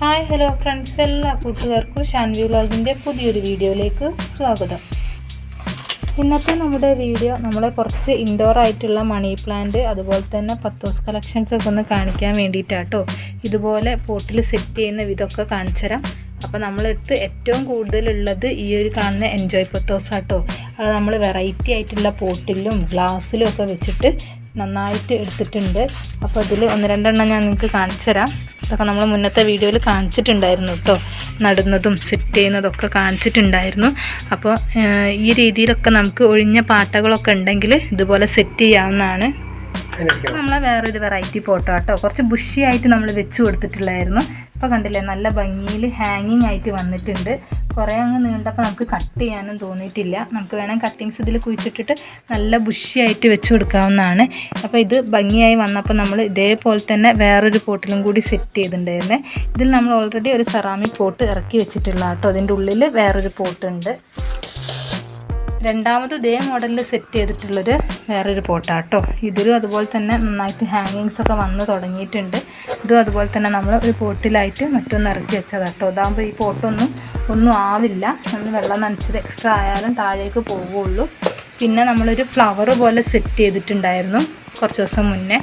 Hi hello friends എല്ലാ കൂട്ടുകാർക്കും ഷാൻവി വ്ളോഗിന്റെ പുതിയൊരു വീഡിയോയിലേക്ക് സ്വാഗതം. ഇന്നത്തെ നമ്മുടെ വീഡിയോ നമ്മളെ കുറച്ച് ഇൻഡോർ ആയിട്ടുള്ള മണി പ്ലാന്റ് അതുപോലെ തന്നെ പത്തോസ് കളക്ഷൻസ് ഒക്കെ ഒന്ന് കാണിക്കാൻ വേണ്ടിയിട്ടാട്ടോ. ഇതുപോലെ പോട്ടിൽ സെറ്റ് ചെയ്യുന്ന വിധമൊക്കെ കാണിച്ചുതരാം. അപ്പോൾ നമ്മളെടുത്ത് ഏറ്റവും കൂടുതലുള്ളത് ഈ ഒരു കാണുന്ന എൻജോയ് പത്തോസ് ആട്ടോ അത് നമ്മൾ വെറൈറ്റി ആയിട്ടുള്ള പോട്ടിലും ഗ്ലാസ്സിലും ഒക്കെ വെച്ചിട്ട് നന്നായിട്ട് എടുത്തിട്ടുണ്ട്. അപ്പോൾ അതിൽ ഒന്ന് രണ്ടെണ്ണം ഞാൻ നിങ്ങൾക്ക് കാണിച്ചു തരാം. ഇതൊക്കെ നമ്മൾ മുന്നത്തെ വീഡിയോയിൽ കാണിച്ചിട്ടുണ്ടായിരുന്നു കേട്ടോ നടുന്നതും സെറ്റ് ചെയ്യുന്നതൊക്കെ കാണിച്ചിട്ടുണ്ടായിരുന്നു. അപ്പോൾ ഈ രീതിയിലൊക്കെ നമുക്ക് ഒഴിഞ്ഞ പാട്ടകളൊക്കെ ഉണ്ടെങ്കിൽ ഇതുപോലെ സെറ്റ് ചെയ്യാവുന്നതാണ്. നമ്മൾ നമ്മളെ വേറൊരു വെറൈറ്റി പോട്ടോ കേട്ടോ കുറച്ച് ബുഷിയായിട്ട് നമ്മൾ വെച്ച് കൊടുത്തിട്ടുള്ളായിരുന്നു. ഇപ്പോൾ കണ്ടില്ലേ നല്ല ഭംഗിയിൽ ഹാങ്ങിങ് ആയിട്ട് വന്നിട്ടുണ്ട്. കുറേ അങ്ങ് നീണ്ടപ്പോൾ നമുക്ക് കട്ട് ചെയ്യാനും തോന്നിയിട്ടില്ല. നമുക്ക് വേണമെങ്കിൽ കട്ടിങ്സ് ഇതിൽ കുഴിച്ചിട്ടിട്ട് നല്ല ബുഷിയായിട്ട് വെച്ച് കൊടുക്കാവുന്നതാണ്. അപ്പോൾ ഇത് ഭംഗിയായി വന്നപ്പോൾ നമ്മൾ ഇതേപോലെ തന്നെ വേറൊരു പോട്ടിലും കൂടി സെറ്റ് ചെയ്തിട്ടുണ്ടായിരുന്നേ. ഇതിൽ നമ്മൾ ഓൾറെഡി ഒരു സെറാമിക് പോട്ട് ഇറക്കി വെച്ചിട്ടുള്ള കേട്ടോ അതിന്റെ ഉള്ളിൽ വേറൊരു പോട്ടുണ്ട് രണ്ടാമത് ഇതേ മോഡലിൽ സെറ്റ് ചെയ്തിട്ടുള്ളൊരു വേറൊരു പോട്ടാട്ടോ. ഇതിലും അതുപോലെ തന്നെ നന്നായിട്ട് ഹാങ്ങിങ്സ് ഒക്കെ വന്ന് തുടങ്ങിയിട്ടുണ്ട്. ഇതും അതുപോലെ തന്നെ നമ്മൾ ഒരു പോട്ടിലായിട്ട് മറ്റൊന്ന് ഇറക്കി വെച്ചതാട്ടോ. ഇതാകുമ്പോൾ ഈ പോട്ടൊന്നും ഒന്നും ആവില്ല. നമ്മൾ വെള്ളം നനച്ചത് എക്സ്ട്രാ ആയാലും താഴേക്ക് പോവുള്ളൂ. പിന്നെ നമ്മളൊരു ഫ്ലവർ പോലെ സെറ്റ് ചെയ്തിട്ടുണ്ടായിരുന്നു കുറച്ച് ദിവസം മുന്നേ.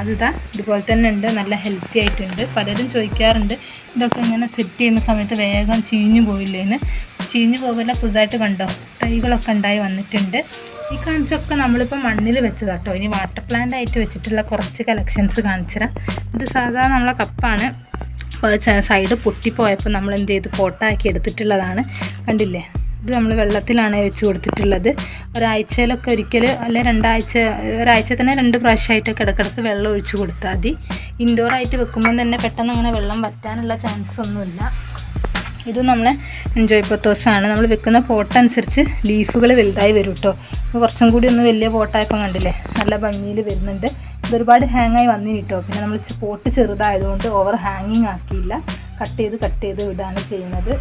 അതിതാ ഇതുപോലെ തന്നെ ഉണ്ട്. നല്ല ഹെൽത്തി ആയിട്ടുണ്ട്. പലരും ചോദിക്കാറുണ്ട് ഇതൊക്കെ ഇങ്ങനെ സെറ്റ് ചെയ്യുന്ന സമയത്ത് വേഗം ചീഞ്ഞു പോയില്ലേന്ന്? ചീഞ്ഞു പോകില്ല പുതുതായിട്ട് കണ്ടോ? തൈകളൊക്കെ ഉണ്ടായി വന്നിട്ടുണ്ട്. ഈ കാണിച്ചൊക്കെ നമ്മളിപ്പോൾ മണ്ണിൽ വെച്ചതാട്ടോ ഇനി വാട്ടർ പ്ലാന്റ് ആയിട്ട് വെച്ചിട്ടുള്ള കുറച്ച് കളക്ഷൻസ് കാണിച്ചുതരാം. ഇത് സാധാരണ നമ്മളെ കപ്പാണ്. അപ്പോൾ സൈഡ് പൊട്ടിപ്പോയപ്പോൾ നമ്മൾ എന്ത് ചെയ്ത്? പോട്ടാക്കി എടുത്തിട്ടുള്ളതാണ്. കണ്ടില്ലേ? ഇത് നമ്മൾ വെള്ളത്തിലാണ് വെച്ച് കൊടുത്തിട്ടുള്ളത്. ഒരാഴ്ചയിലൊക്കെ ഒരിക്കൽ അല്ലെ രണ്ടാഴ്ച ഒരാഴ്ച തന്നെ രണ്ട് പ്രാവശ്യമായിട്ടൊക്കെ ഇടക്കിടക്ക് വെള്ളം ഒഴിച്ചു കൊടുത്താൽ മതി. ഇൻഡോറായിട്ട് വെക്കുമ്പോൾ തന്നെ പെട്ടെന്ന് അങ്ങനെ വെള്ളം വറ്റാനുള്ള ചാൻസ് ഒന്നുമില്ല. ഇത് നമ്മളെ എൻജോയ് പത്തോസാണ് നമ്മൾ വെക്കുന്ന പോട്ട് അനുസരിച്ച് ലീഫുകൾ വലുതായി വരും കേട്ടോ അപ്പോൾ കുറച്ചും കൂടി ഒന്ന് വലിയ പോട്ടായപ്പോൾ കണ്ടില്ലേ? നല്ല ഭംഗിയിൽ വരുന്നുണ്ട്. ഇതൊരുപാട് ഹാങ്ങായി വന്നിന് കേട്ടോ പിന്നെ നമ്മൾ പോട്ട് ചെറുതായതുകൊണ്ട് ഓവർ ഹാങ്ങിങ് ആക്കിയില്ല. കട്ട് ചെയ്ത് കട്ട് ചെയ്ത് വിടാണ് ചെയ്യുന്നത്.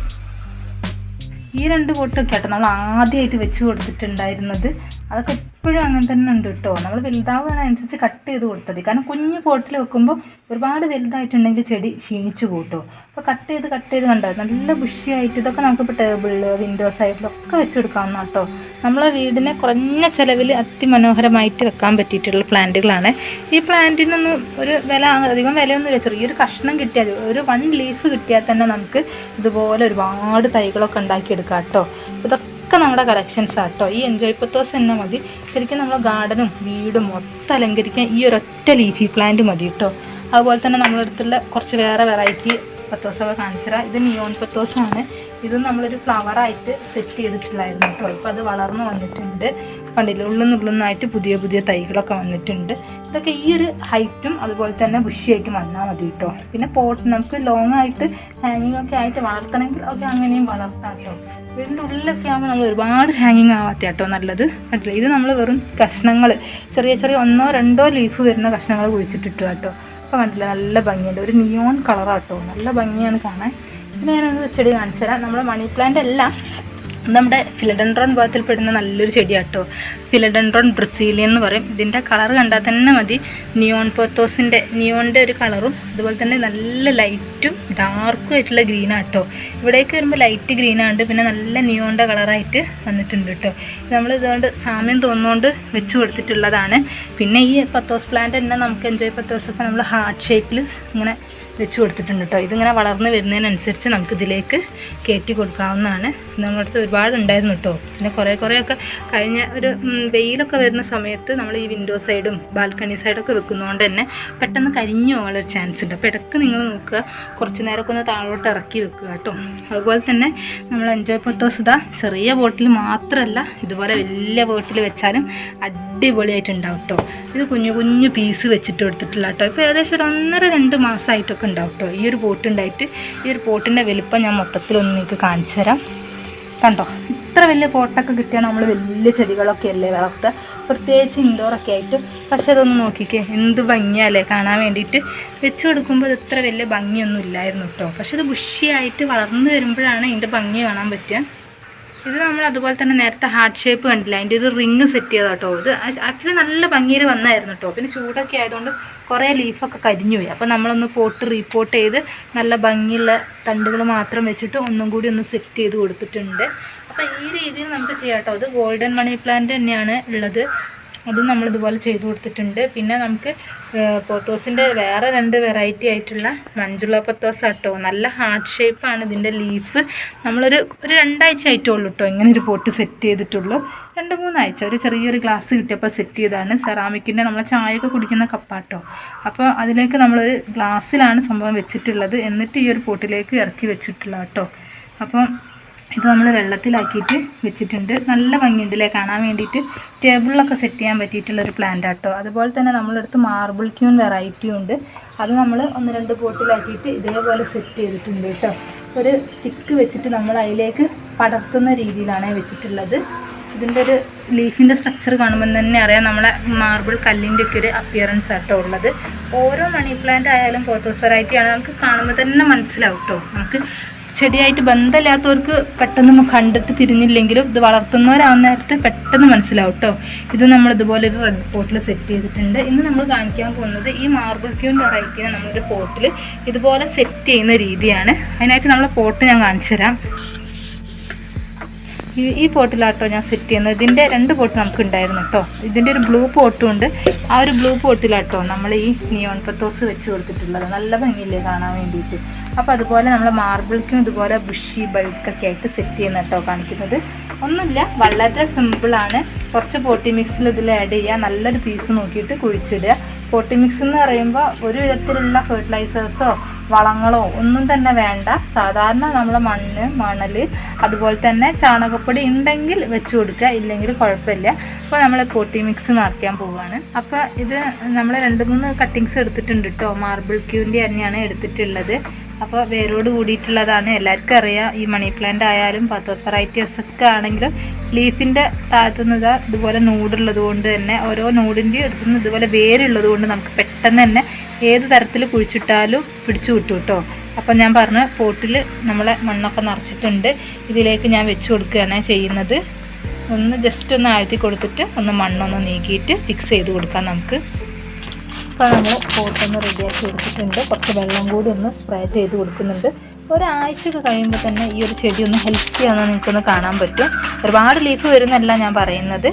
ഈ രണ്ട് പോട്ടൊക്കെ ആട്ടോ നമ്മൾ ആദ്യമായിട്ട് വെച്ച് കൊടുത്തിട്ടുണ്ടായിരുന്നത്. അതൊക്കെ എപ്പോഴും അങ്ങനെ തന്നെ ഉണ്ട് കേട്ടോ നമ്മൾ വലുതാവുകയാണ് അനുസരിച്ച് കട്ട് ചെയ്ത് കൊടുത്തത് കാരണം കുഞ്ഞ് പോട്ടിൽ വെക്കുമ്പോൾ ഒരുപാട് വലുതായിട്ടുണ്ടെങ്കിൽ ചെടി ക്ഷീണിച്ചു പോട്ടോ. അപ്പോൾ കട്ട് ചെയ്ത് കട്ട് ചെയ്ത് കണ്ടോ? നല്ല ബുഷിയായിട്ട് ഇതൊക്കെ നമുക്കിപ്പോൾ ടേബിളിൽ വിൻഡോ സൈഡിലൊക്കെ വെച്ച് കൊടുക്കാവുന്ന കേട്ടോ നമ്മളെ വീടിനെ കുറഞ്ഞ ചിലവിൽ അതിമനോഹരമായിട്ട് വെക്കാൻ പറ്റിയിട്ടുള്ള പ്ലാന്റുകളാണ്. ഈ പ്ലാന്റിനൊന്നും ഒരു വില അധികം വിലയൊന്നുമില്ല. ചെറിയൊരു കഷ്ണം കിട്ടിയാൽ ഒരു വൺ ലീഫ് കിട്ടിയാൽ തന്നെ നമുക്ക് ഇതുപോലെ ഒരുപാട് തൈകളൊക്കെ ഉണ്ടാക്കിയെടുക്കാം കേട്ടോ. ഇതൊക്കെ നമ്മുടെ കളക്ഷൻസ് ആട്ടോ ഈ എൻജോയ് പത്തോസ് തന്നെ മതി. ശരിക്കും നമ്മുടെ ഗാർഡനും വീടും മൊത്തം അലങ്കരിക്കാൻ ഈ ഒരൊറ്റ ലീഫി പ്ലാന്റ് മതി കേട്ടോ. അതുപോലെ തന്നെ നമ്മുടെ അടുത്തുള്ള കുറച്ച് വേറെ വെറൈറ്റി പത്തോസൊക്കെ കാണിച്ചുതരാം. ഇത് നിയോൺ പത്തോസാണ് ഇത് നമ്മളൊരു ഫ്ലവറായിട്ട് സെറ്റ് ചെയ്തിട്ടുള്ളായിരുന്നു കേട്ടോ. ഇപ്പോൾ അത് വളർന്നു വന്നിട്ടുണ്ട്. കണ്ടില്ല? ഉള്ളുന്നുള്ളുന്നായിട്ട് പുതിയ പുതിയ തൈകളൊക്കെ വന്നിട്ടുണ്ട്. ഇതൊക്കെ ഈ ഒരു ഹൈറ്റും അതുപോലെ തന്നെ ബുഷിയായിട്ട് വന്നാൽ മതി കേട്ടോ. പിന്നെ പോട്ട് നമുക്ക് ലോങ് ആയിട്ട് ഹാങ്ങിങ് ഒക്കെ ആയിട്ട് വളർത്തണമെങ്കിൽ ഒക്കെ അങ്ങനെയും വളർത്താം കേട്ടോ. വീടിന്റെ ഉള്ളിലൊക്കെ ആകുമ്പോൾ നമ്മൾ ഒരുപാട് ഹാങ്ങിങ് ആവാത്ത കേട്ടോ നല്ലത്. കണ്ടില്ല? ഇത് നമ്മൾ വെറും കഷ്ണങ്ങൾ ചെറിയ ചെറിയ ഒന്നോ രണ്ടോ ലീഫ് വരുന്ന കഷ്ണങ്ങൾ കുഴിച്ചിട്ടിട്ട് കേട്ടോ. അപ്പോൾ കണ്ടില്ല? നല്ല ഭംഗിയുണ്ട്. ഒരു നിയോൺ കളറാട്ടോ നല്ല ഭംഗിയാണ് കാണാൻ. പിന്നെ ഞാനൊരു ചെടി കാണിച്ചു തരാം. നമ്മുടെ മണി പ്ലാന്റ് എല്ലാം നമ്മുടെ ഫിലഡൻഡ്രോൺ പെടുന്ന നല്ലൊരു ചെടിയാട്ടോ. ഫിലഡൻഡ്രോൺ ബ്രസീലിയൻ എന്ന് പറയും. ഇതിന്റെ കളർ കണ്ടാൽ തന്നെ മതി. നിയോൺ പോത്തോസിന്റെ നിയോണിന്റെ ഒരു കളറും അതുപോലെ തന്നെ നല്ല ലൈറ്റും ഡാർക്കും ആയിട്ടുള്ള ഗ്രീനാട്ടോ ഇവിടേക്ക് വരുമ്പോൾ ലൈറ്റ് ഗ്രീനാണ്ട് പിന്നെ നല്ല നിയോണിന്റെ കളറായിട്ട് വന്നിട്ടുണ്ട് കേട്ടോ നമ്മൾ ഇതുകൊണ്ട് സാമ്യം തോന്നുകൊണ്ട് വെച്ച് കൊടുത്തിട്ടുള്ളതാണ്. പിന്നെ ഈ പത്തോസ് പ്ലാന്റ് തന്നെ നമുക്ക് എൻജോയ് പത്തോസ് ഒക്കെ നമ്മൾ ഹാർട്ട് ഷേപ്പിൽ ഇങ്ങനെ വെച്ച് കൊടുത്തിട്ടുണ്ട് കേട്ടോ. ഇതിങ്ങനെ വളർന്ന് വരുന്നതിനനുസരിച്ച് നമുക്ക് ഇതിലേക്ക് കയറ്റി കൊടുക്കാവുന്നതാണ്. നമ്മുടെ അടുത്ത് ഒരുപാട് ഉണ്ടായിരുന്നു കേട്ടോ. പിന്നെ കുറേ കുറേയൊക്കെ കഴിഞ്ഞ ഒരു വെയിലൊക്കെ വരുന്ന സമയത്ത് നമ്മൾ ഈ വിൻഡോ സൈഡും ബാൽക്കണി സൈഡൊക്കെ വെക്കുന്നതുകൊണ്ട് തന്നെ പെട്ടെന്ന് കരിഞ്ഞു പോകാനുള്ളൊരു ചാൻസ് ഉണ്ട്. അപ്പോൾ ഇടയ്ക്ക് നിങ്ങൾ നോക്കുക. കുറച്ച് നേരമൊക്കെ ഒന്ന് താഴോട്ട് ഇറക്കി വെക്കുക കേട്ടോ. അതുപോലെ തന്നെ നമ്മൾ എൻജോയ് പത്തോസ് ഇതാ ചെറിയ ബോട്ടിൽ മാത്രമല്ല ഇതുപോലെ വലിയ ബോട്ടിൽ വെച്ചാലും അടിപൊളിയായിട്ടുണ്ടാവും കേട്ടോ. ഇത് കുഞ്ഞു കുഞ്ഞു പീസ് വെച്ചിട്ട് കൊടുത്തിട്ടുള്ള കേട്ടോ. ഇപ്പോൾ ഏകദേശം ഒരു ഒന്നര രണ്ട് മാസമായിട്ടൊക്കെ ഉണ്ടാവും കേട്ടോ ഈ ഒരു പോട്ട് ഉണ്ടായിട്ട് ഈ ഒരു പോട്ടിന്റെ വലുപ്പം ഞാൻ മൊത്തത്തിലൊന്ന് നിങ്ങൾക്ക് കാണിച്ചു തരാം. കണ്ടോ? ഇത്ര വലിയ പോട്ടൊക്കെ കിട്ടിയാൽ നമ്മൾ വലിയ ചെടികളൊക്കെ അല്ലേ വളർത്തുക പ്രത്യേകിച്ച് ഇൻഡോറൊക്കെ ആയിട്ട്. പക്ഷെ അതൊന്ന് നോക്കിക്കേ എന്ത് ഭംഗിയല്ലേ കാണാൻ വേണ്ടിയിട്ട്. വെച്ച് കൊടുക്കുമ്പോൾ ഇത് ഇത്ര വലിയ ഭംഗിയൊന്നും ഇല്ലായിരുന്നു കേട്ടോ പക്ഷെ ഇത് ബുഷിയായിട്ട് വളർന്നു വരുമ്പോഴാണ് ഇതിന്റെ ഭംഗി കാണാൻ പറ്റുക. ഇത് നമ്മൾ അതുപോലെ തന്നെ നേരത്തെ ഹാർട്ട് ഷേപ്പ് കണ്ടില്ല? അതിന്റെ ഒരു റിങ് സെറ്റ് ചെയ്താ കേട്ടോ ഇത് ആക്ച്വലി നല്ല ഭംഗിയിൽ വന്നായിരുന്നു കേട്ടോ പിന്നെ ചൂടൊക്കെ ആയതുകൊണ്ട് കുറേ ലീഫൊക്കെ കരിഞ്ഞു പോയി. അപ്പോൾ നമ്മളൊന്ന് പോട്ട് റീപോട്ട് ചെയ്ത് നല്ല ഭംഗിയുള്ള തണ്ടുകൾ മാത്രം വെച്ചിട്ട് ഒന്നും കൂടി ഒന്ന് സെറ്റ് ചെയ്ത് കൊടുത്തിട്ടുണ്ട്. അപ്പോൾ ഈ രീതിയിൽ നമുക്ക് ചെയ്യാം കേട്ടോ ഇത് ഗോൾഡൻ മണി പ്ലാന്റ് തന്നെയാണ് ഉള്ളത്. അതും നമ്മൾ ഇതുപോലെ ചെയ്തു കൊടുത്തിട്ടുണ്ട്. പിന്നെ നമുക്ക് പോത്തോസിന്റെ വേറെ രണ്ട് വെറൈറ്റി ആയിട്ടുള്ള മഞ്ജുള പത്തോസ് കേട്ടോ. നല്ല ഹാർട്ട് ഷേപ്പാണ് ഇതിന്റെ ലീഫ് നമ്മളൊരു ഒരു രണ്ടാഴ്ച ആയിട്ടുള്ളൂ കേട്ടോ ഇങ്ങനെ ഒരു പോട്ട് സെറ്റ് ചെയ്തിട്ടുള്ളൂ. രണ്ട് മൂന്നാഴ്ച ഒരു ചെറിയൊരു ഗ്ലാസ് കിട്ടിയപ്പോൾ സെറ്റ് ചെയ്താണ് സെറാമിക്കിന്റെ നമ്മൾ ചായയൊക്കെ കുടിക്കുന്ന കപ്പാട്ടോ അപ്പോൾ അതിലേക്ക് നമ്മളൊരു ഗ്ലാസ്സിലാണ് സംഭവം വെച്ചിട്ടുള്ളത്. എന്നിട്ട് ഈ ഒരു പോട്ടിലേക്ക് ഇറക്കി വെച്ചിട്ടുള്ള കേട്ടോ അപ്പം ഇത് നമ്മൾ വെള്ളത്തിലാക്കിയിട്ട് വെച്ചിട്ടുണ്ട്. നല്ല ഭംഗിയുണ്ടല്ലേ? കാണാൻ വേണ്ടിയിട്ട് ടേബിളിലൊക്കെ സെറ്റ് ചെയ്യാൻ പറ്റിയിട്ടുള്ളൊരു പ്ലാന്റ് ആട്ടോ. അതുപോലെ തന്നെ നമ്മളെടുത്ത് മാർബിൾ ക്യൂൺ വെറൈറ്റിയും ഉണ്ട്. അത് നമ്മൾ ഒന്ന് രണ്ട് ബോട്ടിലാക്കിയിട്ട് ഇതേപോലെ സെറ്റ് ചെയ്തിട്ടുണ്ട് കേട്ടോ. ഒരു സ്റ്റിക്ക് വെച്ചിട്ട് നമ്മൾ അതിലേക്ക് പടർത്തുന്ന രീതിയിലാണ് വെച്ചിട്ടുള്ളത്. ഇതിന്റെ ഒരു ലീഫിന്റെ സ്ട്രക്ചർ കാണുമ്പോൾ തന്നെ അറിയാം നമ്മളെ മാർബിൾ കല്ലിന്റെ ഒക്കെ ഒരു അപ്പിയറൻസ് ആട്ടോ ഉള്ളത്. ഓരോ മണി പ്ലാന്റ് ആയാലും പോത്തോസ് വെറൈറ്റി ആണ് നമുക്ക് കാണുമ്പോൾ തന്നെ മനസ്സിലാവും കേട്ടോ നമുക്ക് ചെടിയായിട്ട് ബന്ധമില്ലാത്തവർക്ക് പെട്ടെന്ന് കണ്ടിട്ട് തിരിഞ്ഞില്ലെങ്കിലും ഇത് വളർത്തുന്നവരാവുന്ന നേരത്ത് പെട്ടെന്ന് മനസ്സിലാവും കേട്ടോ ഇത് നമ്മൾ ഇതുപോലെ ഒരു റെഡ് പോട്ടിൽ സെറ്റ് ചെയ്തിട്ടുണ്ട്. ഇന്ന് നമ്മൾ കാണിക്കാൻ പോകുന്നത് ഈ മാർബിൾ ക്യൂൻ വെറൈറ്റിയാണ് നമ്മളൊരു പോട്ടിൽ ഇതുപോലെ സെറ്റ് ചെയ്യുന്ന രീതിയാണ്. അതിനായിട്ട് നമ്മളെ പോട്ട് ഞാൻ കാണിച്ചു തരാം ഈ ഈ പോട്ടിലാട്ടോ ഞാൻ സെറ്റ് ചെയ്യുന്നത്. ഇതിന്റെ രണ്ട് പോട്ട് നമുക്ക് ഉണ്ടായിരുന്നു കേട്ടോ ഇതിന്റെ ഒരു ബ്ലൂ പോട്ടും ഉണ്ട് ആ ഒരു ബ്ലൂ പോട്ടിലാട്ടോ നമ്മൾ ഈ നിയോൺ പത്തോസ് വെച്ച് കൊടുത്തിട്ടുള്ളത്. നല്ല ഭംഗിയില്ലേ കാണാൻ വേണ്ടിയിട്ട്. അപ്പോൾ അതുപോലെ നമ്മൾ മാർബിൾക്കും ഇതുപോലെ ബുഷി ബൾക്കൊക്കെ ആയിട്ട് സെറ്റ് ചെയ്യുന്ന കേട്ടോ കാണിക്കുന്നത്. ഒന്നുമില്ല വളരെ സിമ്പിളാണ് കുറച്ച് പോട്ടി മിക്സിൽ ഇതിൽ ആഡ് ചെയ്യുക നല്ലൊരു പീസ് നോക്കിയിട്ട് കുഴിച്ചിടുക. പോട്ടി മിക്സ് എന്ന് പറയുമ്പോൾ ഒരു വിധത്തിലുള്ള ഫെർട്ടിലൈസേഴ്സോ വളങ്ങളോ ഒന്നും തന്നെ വേണ്ട. സാധാരണ നമ്മൾ മണ്ണ് മണൽ അതുപോലെ തന്നെ ചാണകപ്പൊടി ഉണ്ടെങ്കിൽ വെച്ച് കൊടുക്കുക. ഇല്ലെങ്കിൽ കുഴപ്പമില്ല. അപ്പോൾ നമ്മൾ കോട്ടി മിക്സ് മാർക്കാൻ പോവുകയാണ് അപ്പോൾ ഇത് നമ്മൾ രണ്ട് മൂന്ന് കട്ടിങ്സ് എടുത്തിട്ടുണ്ട് കേട്ടോ. മാർബിൾ ക്യൂവിന്റെ തന്നെയാണ് എടുത്തിട്ടുള്ളത്. അപ്പോൾ വേരോട് കൂടിയിട്ടുള്ളതാണ്. എല്ലാവർക്കും അറിയാം ഈ മണി പ്ലാന്റ് ആയാലും പത്തോസ് വെറൈറ്റീസ് ഒക്കെ ആണെങ്കിലും ലീഫിന്റെ താഴ്ത്തുന്നത് ഇതുപോലെ നൂടുള്ളത് കൊണ്ട് തന്നെ ഓരോ നൂടിന്റെയും എടുത്തുനിന്ന് ഇതുപോലെ വേരുള്ളത് കൊണ്ട് നമുക്ക് പെട്ടെന്ന് തന്നെ ഏത് തരത്തിൽ കുഴിച്ചിട്ടാലും പിടിച്ചു കിട്ടും കേട്ടോ. അപ്പം ഞാൻ പറഞ്ഞ പോട്ടിൽ നമ്മളെ മണ്ണൊക്കെ നിറച്ചിട്ടുണ്ട്. ഇതിലേക്ക് ഞാൻ വെച്ച് കൊടുക്കുകയാണ് ചെയ്യുന്നത്. ഒന്ന് ജസ്റ്റ് ഒന്ന് ആഴ്ത്തി കൊടുത്തിട്ട് ഒന്ന് മണ്ണൊന്ന് നീക്കിയിട്ട് ഫിക്സ് ചെയ്ത് കൊടുക്കാം നമുക്ക്. ഇപ്പോൾ നമ്മൾ പോട്ടൊന്ന് റെഡിയാക്കി എടുത്തിട്ടുണ്ട്. കുറച്ച് വെള്ളം കൂടി ഒന്ന് സ്പ്രേ ചെയ്ത് കൊടുക്കുന്നുണ്ട്. ഒരാഴ്ചയൊക്കെ കഴിയുമ്പോൾ തന്നെ ഈ ഒരു ചെടി ഒന്ന് ഹെൽത്തി ആണെന്ന് നിങ്ങൾക്കൊന്ന് കാണാൻ പറ്റും. ഒരുപാട് ലീഫ് വരുന്നല്ല ഞാൻ പറയുന്നത്.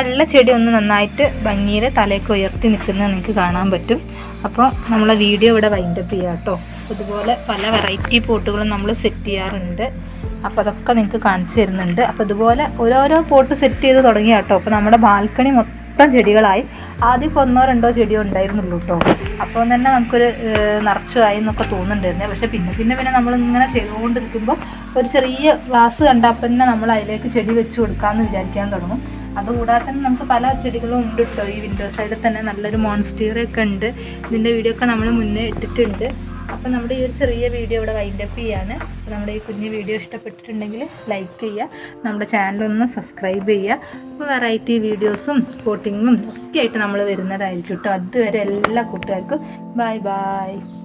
ഉള്ള ചെടി ഒന്ന് നന്നായിട്ട് ഭംഗിയിൽ തലയൊക്കെ ഉയർത്തി നിൽക്കുന്നത് നിങ്ങൾക്ക് കാണാൻ പറ്റും. അപ്പോൾ നമ്മളെ വീഡിയോ ഇവിടെ വൈൻഡപ്പ് ചെയ്യാം കേട്ടോ. ഇതുപോലെ പല വെറൈറ്റി പോട്ടുകളും നമ്മൾ സെറ്റ് ചെയ്യാറുണ്ട്. അപ്പോൾ അതൊക്കെ നിങ്ങൾക്ക് കാണിച്ചു തരുന്നുണ്ട്. അപ്പോൾ ഇതുപോലെ ഓരോരോ പോട്ട് സെറ്റ് ചെയ്ത് തുടങ്ങിയ കേട്ടോ അപ്പോൾ നമ്മുടെ ബാൽക്കണി മൊത്തം ചെടികളായി. ആദ്യം ഒന്നോ രണ്ടോ ചെടിയോ ഉണ്ടായിരുന്നുള്ളൂ കേട്ടോ അപ്പോൾ തന്നെ നമുക്കൊരു നിറച്ചായി എന്നൊക്കെ തോന്നുന്നുണ്ടായിരുന്നേ. പക്ഷേ പിന്നെ പിന്നെ പിന്നെ നമ്മൾ ഇങ്ങനെ ചെയ്തുകൊണ്ടിരിക്കുമ്പോൾ ഒരു ചെറിയ ഗ്ലാസ് കണ്ടാൽ തന്നെ നമ്മൾ അതിലേക്ക് ചെടി വെച്ച് കൊടുക്കാമെന്ന് വിചാരിക്കാൻ തുടങ്ങും. അതുകൂടാതെ തന്നെ നമുക്ക് പല ചെടികളും ഉണ്ട് കേട്ടോ ഈ വിൻഡോ സൈഡിൽ തന്നെ നല്ലൊരു മോൺസ്റ്റീറൊക്കെ ഉണ്ട്. ഇതിന്റെ വീഡിയോ ഒക്കെ നമ്മൾ മുന്നേ ഇട്ടിട്ടുണ്ട്. അപ്പോൾ നമ്മുടെ ഈ ഒരു ചെറിയ വീഡിയോ ഇവിടെ വൈൻഡപ്പ് ചെയ്യാണ്. അപ്പോൾ നമ്മുടെ ഈ കുഞ്ഞു വീഡിയോ ഇഷ്ടപ്പെട്ടിട്ടുണ്ടെങ്കിൽ ലൈക്ക് ചെയ്യുക. നമ്മുടെ ചാനലൊന്ന് സബ്സ്ക്രൈബ് ചെയ്യുക. അപ്പോൾ വെറൈറ്റി വീഡിയോസും കോട്ടിങ്ങും ഒക്കെ ആയിട്ട് നമ്മൾ വരുന്നതായിരിക്കും കേട്ടോ അതുവരെ എല്ലാ കൂട്ടുകാർക്കും ബൈ ബൈ